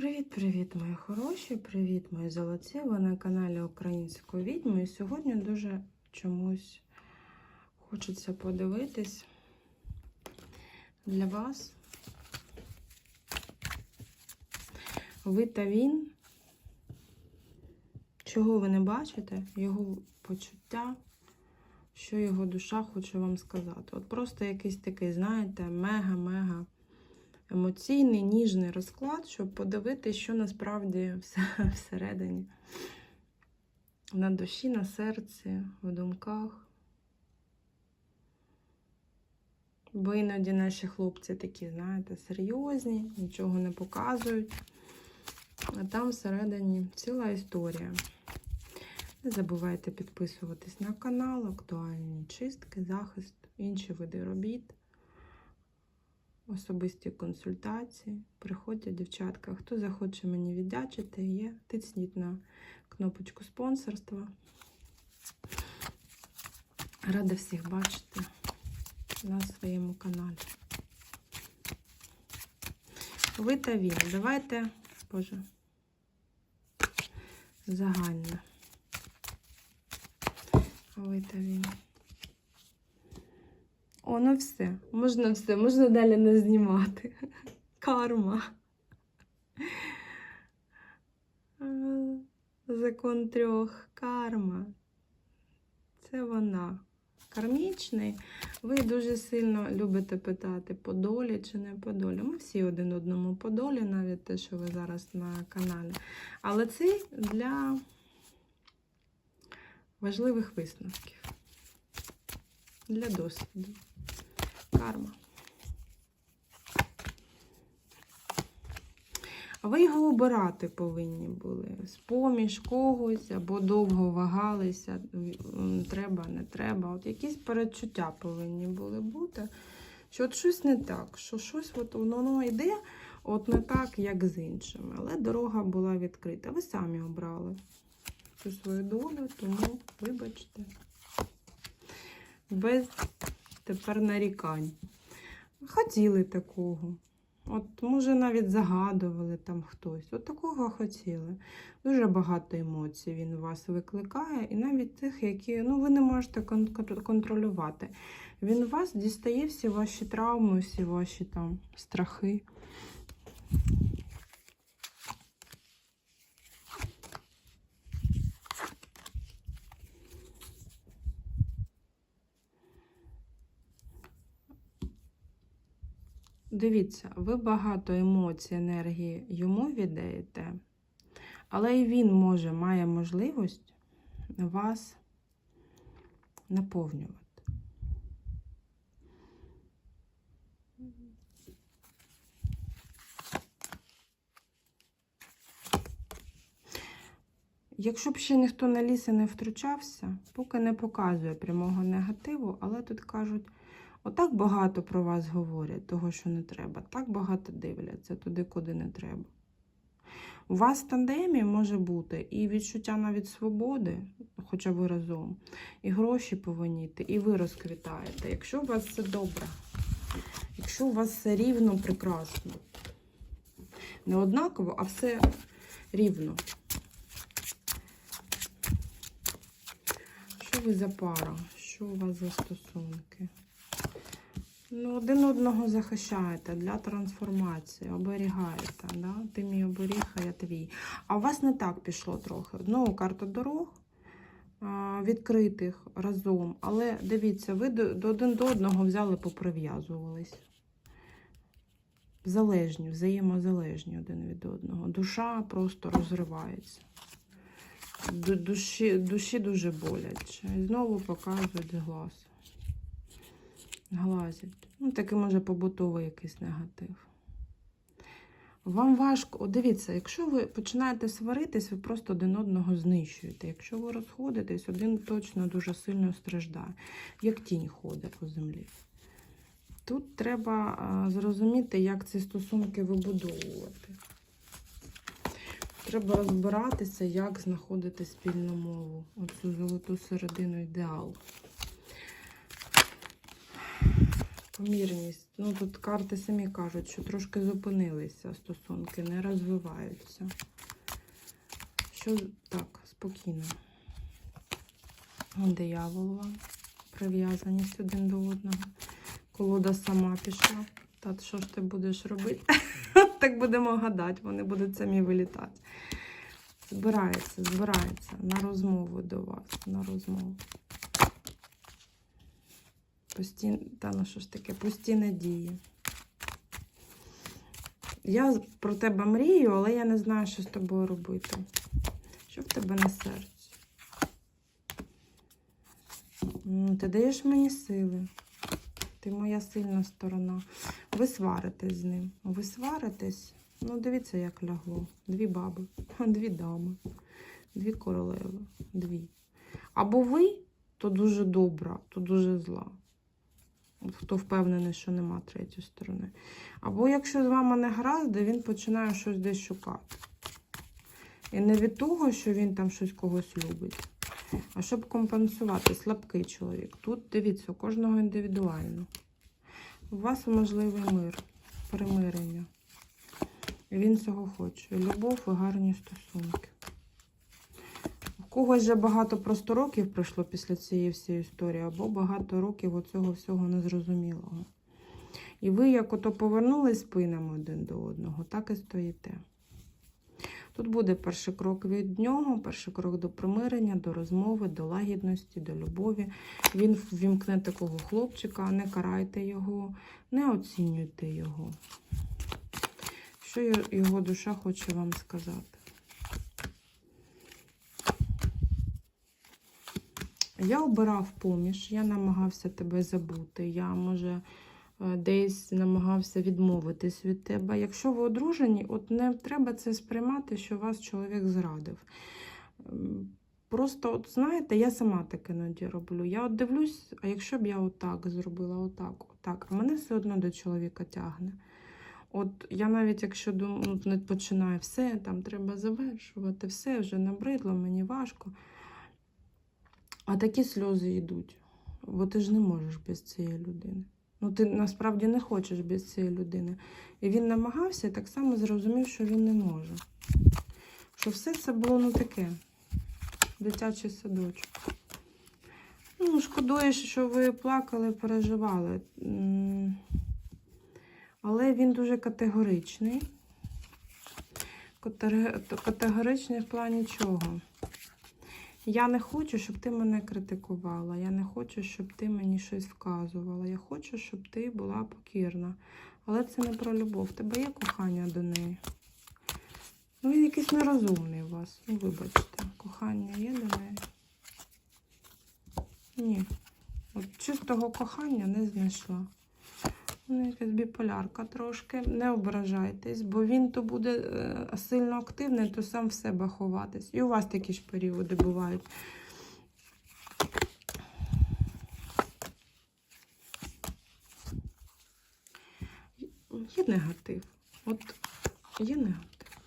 Привіт-привіт, мої хороші! Привіт, мої золоті! Ви на каналі Української відьми. І сьогодні дуже чомусь хочеться подивитись для вас. Ви та він. Чого ви не бачите? Його почуття, що його душа хоче вам сказати. От просто якийсь такий, знаєте, мега-мега емоційний, ніжний розклад, щоб подивитися, що насправді все- всередині. На душі, на серці, в думках. Бо іноді наші хлопці такі, знаєте, серйозні, нічого не показують. А там всередині ціла історія. Не забувайте підписуватись на канал, актуальні чистки, захист, інші види робіт особисті консультації. Приходьте, дівчатка. Хто захоче мені віддячити, є. Тисніть на кнопочку спонсорства. Рада всіх бачити на своєму каналі. Ви та він. Давайте, Боже, загальне. Ви та він. О, все. Можна все, можна далі не знімати. Карма. Е, Закон трьох. Карма. Це вона. Кармічний. Ви дуже сильно любите питати, по долі чи не по долі. Ми всі один одному по долі, навіть те, що ви зараз на каналі. Але це для важливих висновків. Для досвіду. Карма. А ви його обирати повинні були. З-поміж когось, або довго вагалися, треба, не треба. От якісь передчуття повинні були бути. Що от щось не так, що щось от воно йде, от не так, як з іншими. Але дорога була відкрита. Ви самі обрали цю свою долю, тому вибачте. Без тепер нарікань. Хотіли такого. От, може, навіть загадували там хтось. От такого хотіли. Дуже багато емоцій він у вас викликає, і навіть тих, які ну, ви не можете кон- кон- контролювати. Він у вас дістає всі ваші травми, всі ваші там страхи. Дивіться, ви багато емоцій, енергії йому віддаєте, але і він може, має можливість вас наповнювати. Якщо б ще ніхто на ліс і не втручався, поки не показує прямого негативу, але тут кажуть, отак багато про вас говорять, того, що не треба, так багато дивляться туди, куди не треба. У вас в тандемі може бути і відчуття навіть свободи, хоча ви разом, і гроші повинні йти, і ви розквітаєте. Якщо у вас все добре, якщо у вас все рівно прекрасно, не однаково, а все рівно. Що ви за пара? Що у вас за стосунки? Ну, один одного захищаєте для трансформації, оберігаєте. Да? Ти мій оберіг, а я твій. А у вас не так пішло трохи. Знову карта дорог відкритих разом. Але дивіться, ви до, один до одного взяли, поприв'язувались. Залежні, взаємозалежні один від одного. Душа просто розривається. Душі, душі дуже боляче. І знову показують глаз. Глазять. Ну, такий може побутовий якийсь негатив. Вам важко, О, дивіться, якщо ви починаєте сваритись, ви просто один одного знищуєте. Якщо ви розходитесь, один точно дуже сильно страждає, як тінь ходить по землі. Тут треба зрозуміти, як ці стосунки вибудовувати. Треба розбиратися, як знаходити спільну мову, оцю золоту середину ідеал. Помірність. Ну тут карти самі кажуть, що трошки зупинилися стосунки, не розвиваються. Що так, спокійно. Дияволова. Прив'язаність один до одного. Колода сама пішла. Та що ж ти будеш робити? так будемо гадати, вони будуть самі вилітати. Збирається, збирається на розмову до вас, на розмову. Постій... Та ну що ж таке, пусті надії. Я про тебе мрію, але я не знаю, що з тобою робити. Що в тебе на серці? Ти даєш мені сили. Ти моя сильна сторона. Ви сваритесь з ним. Ви сваритесь. Ну, дивіться, як лягло. Дві баби, дві дами, дві королеви, дві. Або ви, то дуже добра, то дуже зла. Хто впевнений, що нема третьої сторони. Або якщо з вами не гаразд, він починає щось десь шукати. І не від того, що він там щось когось любить, а щоб компенсувати слабкий чоловік. Тут дивіться, у кожного індивідуально. У вас можливий мир, примирення. Він цього хоче. Любов і гарні стосунки. Когось вже багато просто років пройшло після цієї всієї історії, або багато років оцього всього незрозумілого. І ви, як ото повернулись спинами один до одного, так і стоїте. Тут буде перший крок від нього, перший крок до примирення, до розмови, до лагідності, до любові. Він ввімкне такого хлопчика, не карайте його, не оцінюйте його. Що його душа хоче вам сказати? Я обирав поміж, я намагався тебе забути. Я, може, е, десь намагався відмовитись від тебе. Якщо ви одружені, от не треба це сприймати, що вас чоловік зрадив. Просто, от знаєте, я сама так іноді роблю. Я от дивлюсь, а якщо б я отак зробила, отак, отак, а мене все одно до чоловіка тягне. От я навіть якщо дум- ну, починаю все, там треба завершувати, все вже набридло, мені важко. А такі сльози йдуть. Бо ти ж не можеш без цієї людини. Ну, ти насправді не хочеш без цієї людини. І він намагався і так само зрозумів, що він не може. Що все це було ну таке. Дитячий садочок. Ну, шкодуєш, що ви плакали, переживали. Але він дуже категоричний. Категоричний в плані чого? Я не хочу, щоб ти мене критикувала. Я не хочу, щоб ти мені щось вказувала. Я хочу, щоб ти була покірна. Але це не про любов. В тебе є кохання до неї. Ну, він якийсь нерозумний у вас. Ну, вибачте, кохання є до неї? Ні. От чистого кохання не знайшла. Ну, якась біполярка трошки. Не ображайтесь, бо він то буде е, сильно активний, то сам в себе ховатись. І у вас такі ж періоди бувають. Є негатив. От є негатив.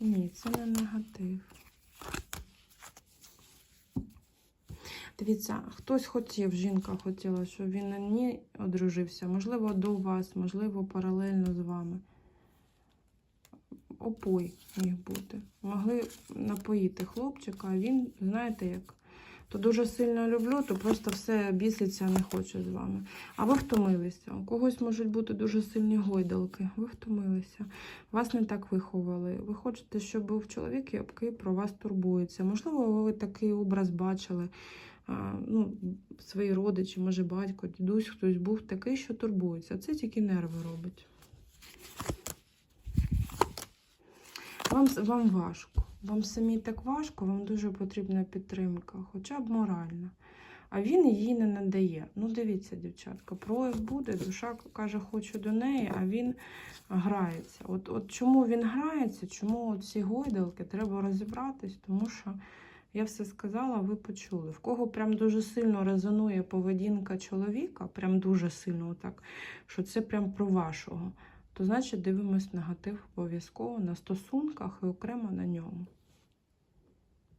Ні, це не негатив. Дивіться, хтось хотів, жінка хотіла, щоб він на ній одружився. Можливо, до вас, можливо, паралельно з вами. Опой міг бути. Могли напоїти хлопчика, а він, знаєте, як то дуже сильно люблю, то просто все біситься, не хоче з вами. А ви втомилися. У когось можуть бути дуже сильні гойдалки. Ви втомилися. Вас не так виховали. Ви хочете, щоб був чоловік, який про вас турбується. Можливо, ви такий образ бачили. Ну, свої родичі, може батько, дідусь, хтось був такий, що турбується. Це тільки нерви робить. Вам, вам важко. Вам самі так важко, вам дуже потрібна підтримка, хоча б моральна. А він її не надає. Ну, дивіться, дівчатка, прояв буде, душа каже, хочу до неї, а він грається. От, от чому він грається, чому ці гойдалки, треба розібратись, тому що я все сказала, ви почули. В кого прям дуже сильно резонує поведінка чоловіка, прям дуже сильно так, що це прям про вашого, то значить дивимось негатив обов'язково на стосунках і окремо на ньому.